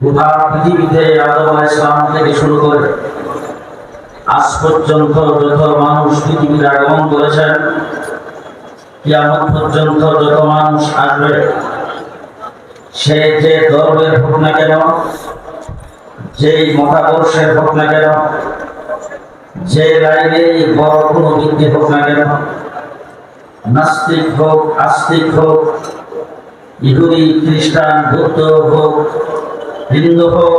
গোটা পৃথিবীতে আদম আলাইহিস সালাম থেকে শুরু করে আজ পর্যন্ত যত মানুষ পৃথিবীতে আগমন করেছেন, কিয়ামত পর্যন্ত যত মানুষ আসবে, সে যে ধর্মের হোক না কেন, যেই মতাদর্শের হোক না কেন, যে লাইনেই বড় কোনো ব্যক্তি হোক না কেন, নাস্তিক হোক, আস্তিক হোক, ইহুদি, খ্রিস্টান, বৌদ্ধ হোক হিন্দু হোক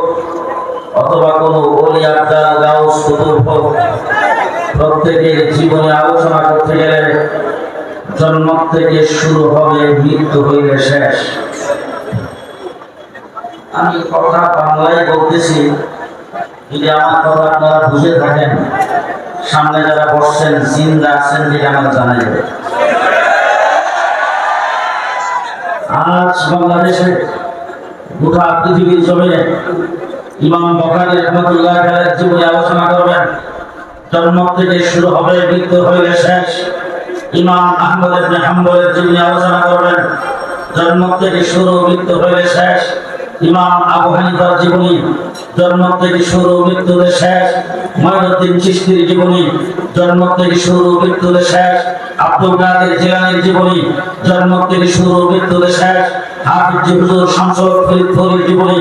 অথবা কোনো অলি আবদাল গাউস, কুতুব হোক, প্রত্যেকের জীবনে আলোচনা করতে গেলে জন্ম থেকে শুরু হবে, মৃত্যু হইলে শেষ। আমি কথা বাংলায় বলতেছি, যদি আমার কথা আপনারা বুঝে থাকেন, সামনে যারা বসছেন, জিন্দা আছেন যে আমার জানা যাবে? আজ বাংলাদেশে গোটা পৃথিবীর জমিনে ইমাম বখারি রহমতুল্লাহ খালের জীবনে আলোচনা করবেন। জন্ম থেকে শুরু হবে, মৃত্যু হইলে শেষ। ইমাম আহমদ ইবনে হাম্বলের জীবনে আলোচনা করবেন। জন্ম থেকে শুরু, মৃত্যু হইলে শেষ। ইমাম আবু হানিফার জীবনী জন্ম থেকে শুরু মৃত্যুতে শেষ মঈনুদ্দিন চিশতির জীবনী জন্ম থেকে শুরু মৃত্যুতে শেষ, আব্দুল কাদের জিলানীর জীবনী জন্ম থেকে শুরু মৃত্যুতে শেষ, হাফিজ হুজুর শামসুল ফরিদ ফরিদ জীবনী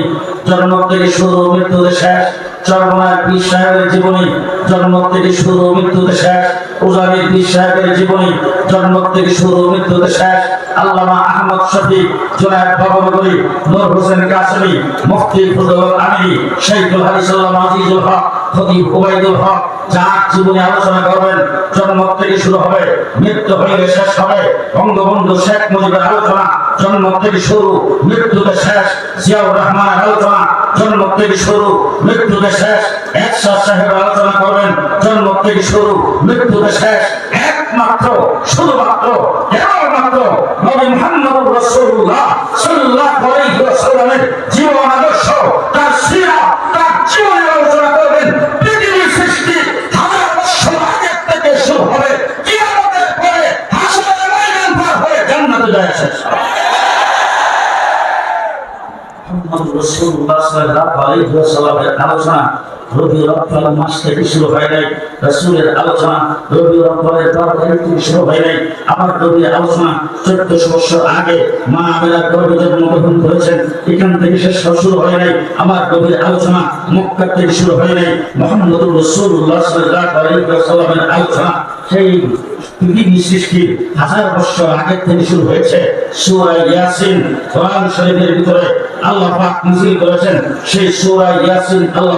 জন্ম থেকে শুরু মৃত্যুতে শেষ, চরমনায় পীর সাহেবের জীবনী জন্ম থেকে শুরু মৃত্যুতে শেষ উজামির পীর সাহেবের জীবনী জন্ম থেকে শুরু মৃত্যুতে শেষ আল্লামা আহমদ শফি জোনায়েদ বাবনগরী নূর হোসেন কাসমি, মুফতি ফুজুল আমিরি শাইখুল হাদিসুল্লাহ আজিজুল হক, খতিব উবাইদুল হক, যার জীবনে আলোচনা করবেন জন্ম থেকে শুরু হবে, মৃত্যু হইলে শেষ হবে, বঙ্গবন্ধু শেখ মুজিবের আলোচনা জন্ম থেকে শুরু, মৃত্যুতে শেষ, জিয়াউর রহমানের আলোচনা জন্ম থেকে শুরু, মৃত্যুতে শেষ একসাথ সাহেবের আলোচনা করবেন জন্ম থেকে শুরু, মৃত্যুতে শেষ একমাত্র, শুধুমাত্র কেবলমাত্র নবী মুহাম্মদ রাসূলুল্লাহ সাল্লাল্লাহু আলাইহি ওয়াসাল্লামের জীবন আদর্শ, তার সিরা তার জীবনের আলোচনা করবেন পৃথিবীর সৃষ্টি হাজার বছর আগে থেকে শুরু হবে কিয়ামতের পরে হাসরের ময়দান পার হয়ে জান্নাতে যায় শেষ। মুহাম্মদ রাসূলুল্লাহ সাল্লাল্লাহু আলাইহি ওয়াসাল্লামের আলোচনা রবিউল আউয়াল মাস থেকে শুরু হয় নাই, রাসূলের আলোচনা হয় নাই। আমার নবীর আলোচনা 1400 বছর আগে মা নবীর আলোচনা আলোচনা সেই হাজার বছর আগে থেকে শুরু হয়েছে। সূরা ইয়াসিন কোরআন শরীফের ভিতরে আল্লাহ পাক নাযিল করেছেন। সেই সূরা ইয়াসিন আল্লাহ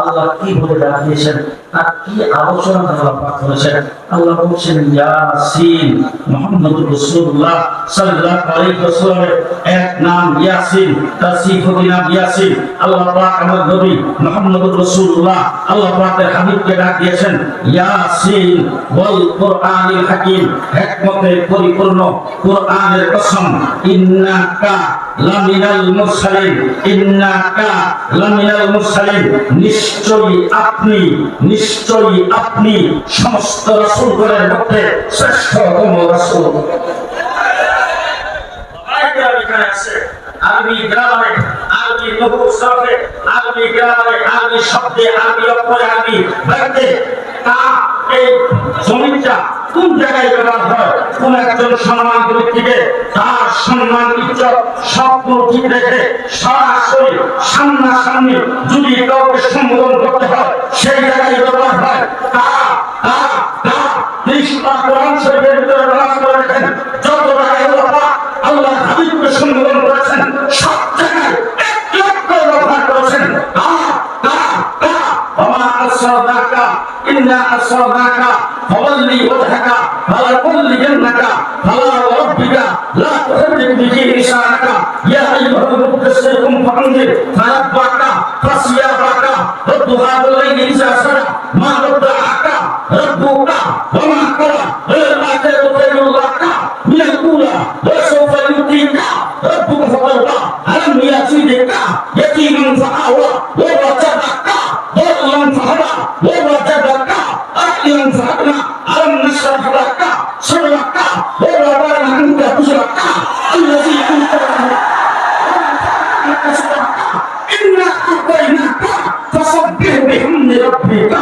আল্লাহ কি বলে আর কি আলোচনা আল্লাহ পাক করেছেন? আল্লাহ বলছেন, ইয়াসিন মুহাম্মদুর রাসূলুল্লাহ সাল্লাল্লাহু আলাইহি ওয়াসাল্লামের এক নাম ইয়াসিন। তার সিফতি নাম? ইয়াসিন। আল্লাহ পাক আমার নবী আল্লাহ পাকের হাবিবকে ইয়াসিন হিকমতে পরিপূর্ণ কোরআনের কসম, ইন্নাকা লামিনাল মুরসালিন ইন্নাকা লামিনাল মুরসালিন। নিশ্চয়ই আপনি সমস্ত রাসূলগণের মধ্যে শ্রেষ্ঠতম রাসূল। আরবি গ্রামারে, আরবি নহুর সরফে আরবি গ্রামারে, আরবি শব্দে, আরবি অক্ষরে, আরবি বাক্যে তা এই জমিটা কোন জায়গায় ব্যবহার হয়? কোন একজন সম্মান ব্যক্তিকে তার সম্মান, ইজ্জত, স্বপ্ন, ঠিক রেখে সরাসরি সামনাসামনি যদি কাউকে সম্বোধন করতে হয়, সেই জায়গায় ব্যবহার হয়। তা তা তা, নিষ্পাপ কোরআন শরীফের ভিতরে ব্যবহার করে ইন্না আসরানাকা ফাওয়াল্লি ওয়াজহাকা আলা কুল্লি জান্নাকা ফালা রাব্বিকা, লা তুহরিক বিহি ইশারাকা ইয়া আইয়ুহাল মুদাসসিরুম ফাআনজির ফারাব্বাকা ফাসিয়াবাকা ওয়াদুহা ওয়াল্লাইলি ইযা সারা, মা রাব্বাকা রাব্বুকা, ওয়া মা عائلا فأغنى ألم نشرح لك صدرك ووضعنا عنك وزرك الذي أنت لك صدرك إنا أعطيناك فسبح بحمد ربك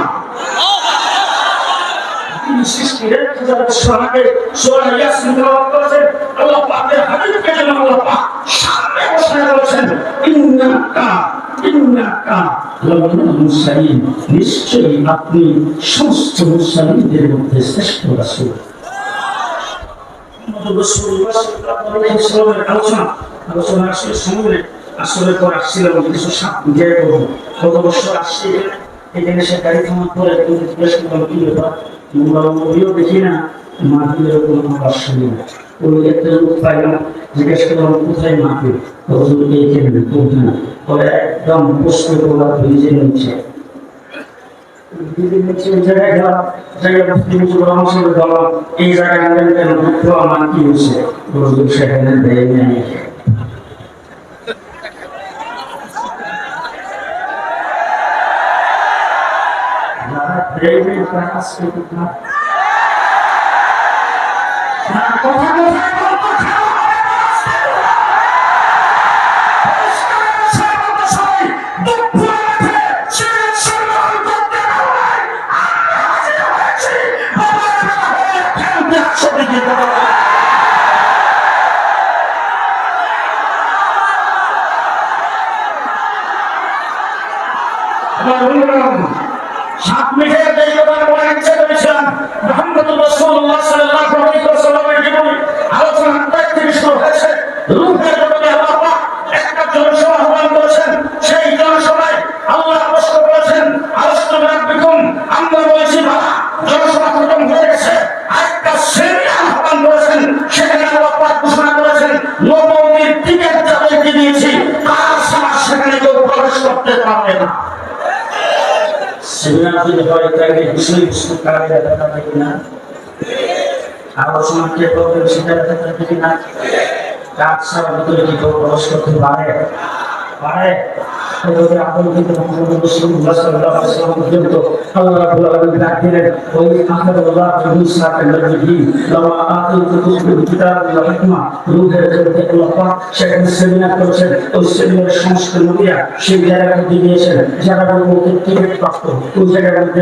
তিনি সৃষ্টির সোনাকে সোনা ইয়াসিন তেলাওয়াত করেছেন আল্লাহ পাকের হাবিবকে যেন আল্লাহ পাক সামনে বসে বলেছেন ইন্নাকা ইন্নাকা লামিনাল মুরসালিন নিশ্চয়ই আপনি সমস্ত মুরসালিনদের মধ্যে শ্রেষ্ঠ রাসূল এখানে জিজ্ঞেস করলাম কোনো আওয়াজ শুনি না কোথায় মাহফিল হুজুর এইখানে কোথায় না পরে একদম প্রশ্ন করা ভিজে নিচ্ছে জায়গায় গেলাম জায়গায় মুসলিম পরামর্শ দিলাম এই জায়গায় আনলেন কেন দুঃখ আমার কি হয়েছে হুজুর সেখানে দেয় নাই যারা প্রেমে তারা আজকে কোথায় না কথা কোথায় কথা আলোচনা থেকে শুরু হয়েছে। রূহের জগতে আল্লাহ একটা জনসভা আহ্বান করেছেন। সেই জনসভায় আল্লাহ প্রশ্ন করেছেন আলস্তু বিরাব্বিকুম আমরা বলেছি আরেকটা শ্রেণি আহ্বান করেছেন। সেখানে আল্লাহ পাক ঘোষণা করেছেন, নবমীর টিকিট সেখানে কেউ প্রবেশ করতে পারবে না। সেমিনার যদি হয় তাকে বিষয়বস্তু কাজে দেখা থাকে কিনা? আলোচনা কে সেটা দেখা থাকে কিনা? কাজ ছাড়া ভিতরে কি কেউ প্রবেশ করতে পারে? পারে? এভাবে আতঙ্কিত মোহাম্মদ রাসূলুল্লাহ সাল্লাল্লাহু আলাইহি ওয়াসাল্লাম পর্যন্ত আল্লাহ রাব্বুল আলামিন দিলেন ওই লামা আতাইতুকুম জগতে আল্লাহ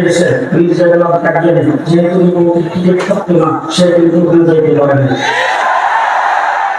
এসে ওই জায়গায় ডাক দিলেন যেহেতু কিন্তু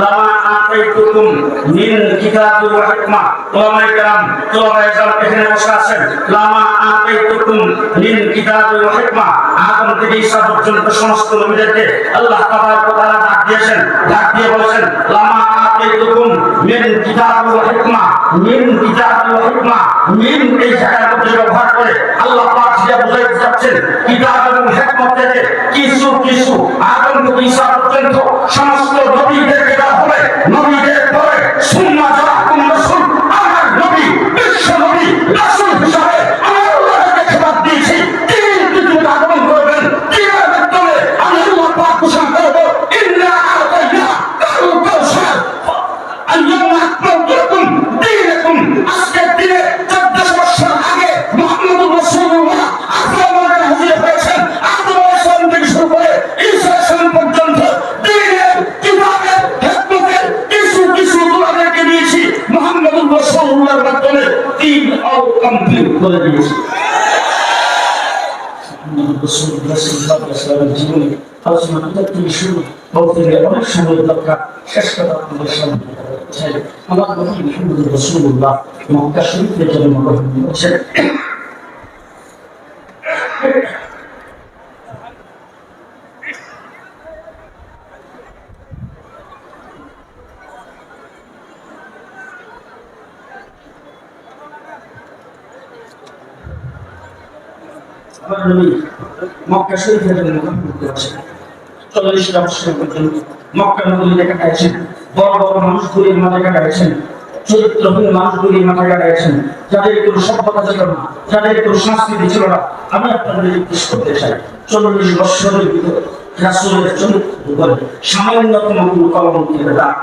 লামা আতাইতুকুম মিন কিতাবি ওয়া হিকমা। ওলামায়ে কেরাম তোলাবায়ে কেরাম সমস্ত নবীদেরকে আল্লাহ তাবারক ওয়া তাআলা ডাক দিয়েছেন, ডাক দিয়ে বলেছেন, লামা মিন কিতাবুল হিকমা, মিন এই জায়গার মধ্যে ব্যবহার করে আল্লাহ পাক যা বুঝাইতে চাচ্ছেন, কিতাব এবং হিকমত থেকে কিছু কিছু আদম থেকে ঈসা পর্যন্ত সমস্ত নবীদেরকে দেওয়া হবে, নবীদের পরে সুন্নাহ শুরু বক্তব্য গেল সমুদ্রটা শেষ কথা আমাদের সামনে আমার নবী মুহাম্মদ রাসূলুল্লাহ মক্কা শরীফের জন্মগ্রহণ করেছেন আমার নবী মক্কা শরীফের জন্মগ্রহণ করেছেন আছে বছর পর্যন্ত মক্কা নগরীতে কাটাইছেন। বড় বড় মানুষগুলির মাঝে কাটাইছেন। চরিত্রহীন মানুষগুলির মাথায় কাটাইছেন। যাদের কোনো সভ্যতা ছিল না, যাদের কোনো সংস্কৃতি ছিল না, আমি আপনাদের জিজ্ঞেস করতে চাই, চল্লিশ বছরের ভিতরে রাসুলের চরিত্র উপরে সামান্যতম কোনো কলম দাগ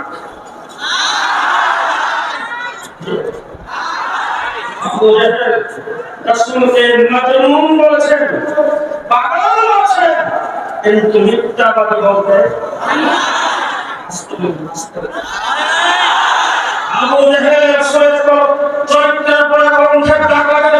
আবু মাজনুন বলেছেন, পাগল বলেছেন। কিন্তু মিথ্যাবাদী বলতে। আবু জাহেল রাসূলের চরিত্রের লাগাতে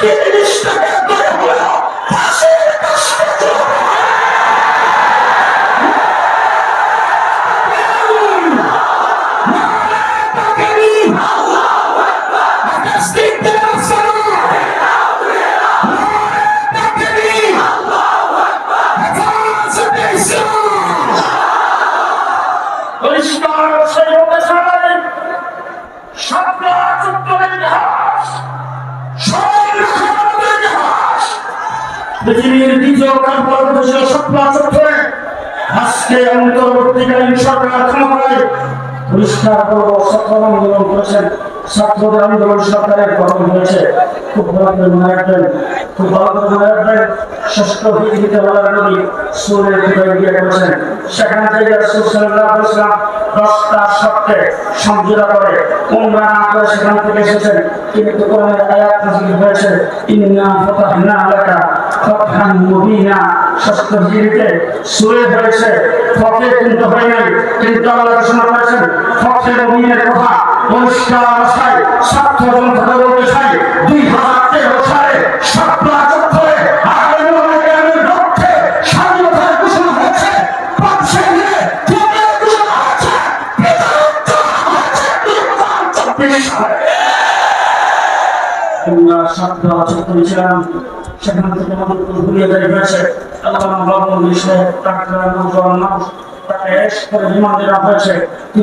que ministra ছাত্র আন্দোলন সরকারের গঠন হয়েছে। খুব ভালো করে মনে রাখবেন। খুব ভালো করে মনে রাখবেন, ষষ্ঠ হিজরিতে বলার সেখান থেকে করে, উমরা না এসেছেন। কিন্তু আয়াত নাযিল হয়েছে, ইন্না ফাতাহনা ফাতহান মুবিনা ষষ্ঠ হিজরিতে সুরে হয়েছে কিন্তু হয় নাই, কিন্তু আল্লাহ ঘোষণা করেছেন ফতে মুবিনের কথা পরিষ্কার ভাষায় স্বার্থ গ্রন্থকে বলতে চাই, দুই হাজার তেরো সালে চব্বিশ সালে। আমরা চত্বরে ছিলাম। সেখান থেকে আমাদের ঘুরিয়ে বের হয়েছে আল্লাহ বাবুর বিষয়ে টাকা নৌজন মানুষ তাকে করে বিমান দেওয়া হয়েছে হয়ে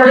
যে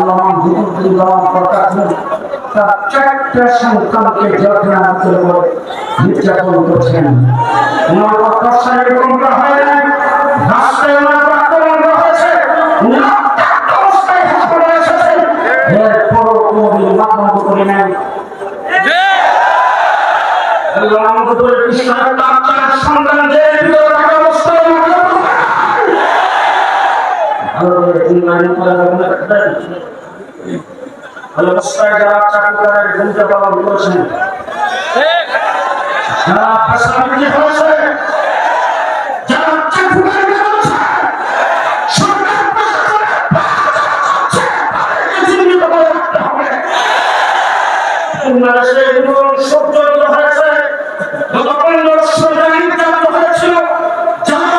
আল্লাহ হুকুমতুল্লাহ বরকাতুহ তার চারটা সন্তানকে যত্ন করে নির্যাতন করছেন, ওনার অত্যাচার এরকমটা হয় না, রাস্তায় ওনার আক্রমণ হয়েছে আল্লাহ আমাদের করে কৃষ্ণের সন্তান যে ভিতরে অবস্থায়। ভালো করে উন্নয়ন করা না অবস্থায় যারা চাকরিদারের ভূমিকা পালন করেছেন যারা পেশাবৃত্তি করেছে যারা চাকরিদার করেছে সরকার প্রশাসনের পাশে তাদেরকে চিহ্নিত করে রাখতে হবে। বাংলাদেশে এগুলো সজ্জিত হয়েছে যারা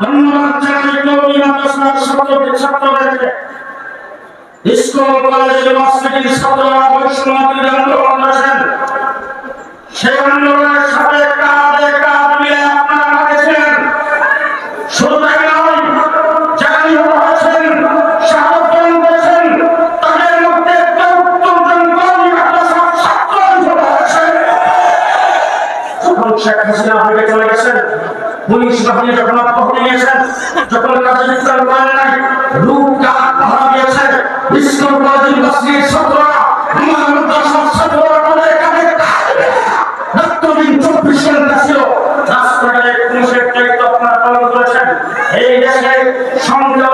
ধন্যবাদ জানাই ছাত্র ছাত্রদেরকে স্কুল কলেজ ইউনিভার্সিটির ছাত্ররা বৈষ্ণবী আন্দোলন করেছেন সেই আন্দোলনের সাথে কাঁধে কাঁধ মিলে মধ্যে চৌত্তর জন যখন শেখ পুলিশ বাহিনী যখন অব্যাহতি নিয়েছেন যখন কাজে নাই, রূপ স্কুল কলেজ ইউনিভার্সিটির ছাত্ররা, আমার মাদ্রাসার ছাত্ররা তাদের কাঁধে কাঁধ চব্বিশ ঘণ্টা ছিল রাস্তাঘাটে পুলিশের দায়িত্ব আপনারা পালন করেছেন। এই দেশে সংখ্যালঘুদের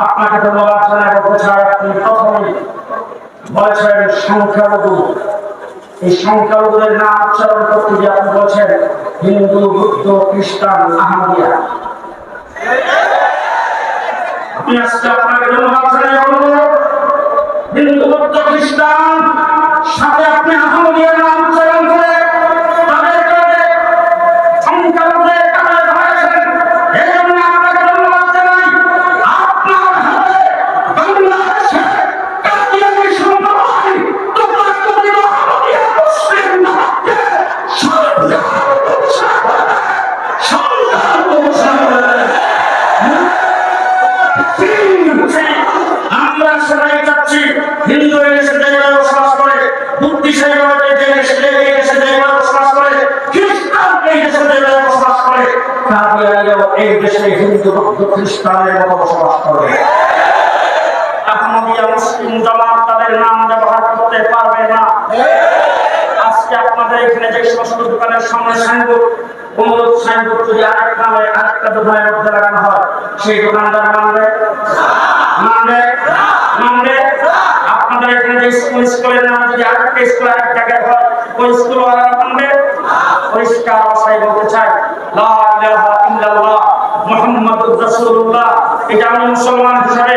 আপনাকে চাই আপনি বলেছেন সংখ্যালঘু। এই সংখ্যালঘুদের করতে গিয়ে আপনি বলছেন হিন্দু, বুদ্ধ, খ্রিস্টান, আহমদিয়া। আপনাকে হিন্দু, বৌদ্ধ, খ্রিস্টান, সাথে আপনি আহমদিয়া নাম চাচ্ছি হিন্দু এসে জায়গায় বসবাস করে, বুদ্ধি সাহেবের যে দেশে এই জায়গায় করে, খ্রিস্টান এই জায়গায় করে কাদিয়ানিরাও এই দেশে হিন্দু খ্রিস্টানের মতো বসবাস করে। আহমদিয়া মুসলিম জামাত তাদের নাম ব্যবহার করতে পারবে না? আজকে আপনাদের এখানে যে সমস্ত দোকানের সামনে সাইনবোর্ড আরেকটা হয়, সেই দোকানদার মানবে মানবে আপনাদের এখানে যে স্কুল, স্কুলের নাম যদি আরেকটা স্কুল আরেক জায়গায় হয়, ওই স্কুল ওরা মানবে? পরিষ্কার ভাষায় বলতে চাই, লা ইলাহা ইল্লাল্লাহ এটা আমি মুসলমান হিসাবে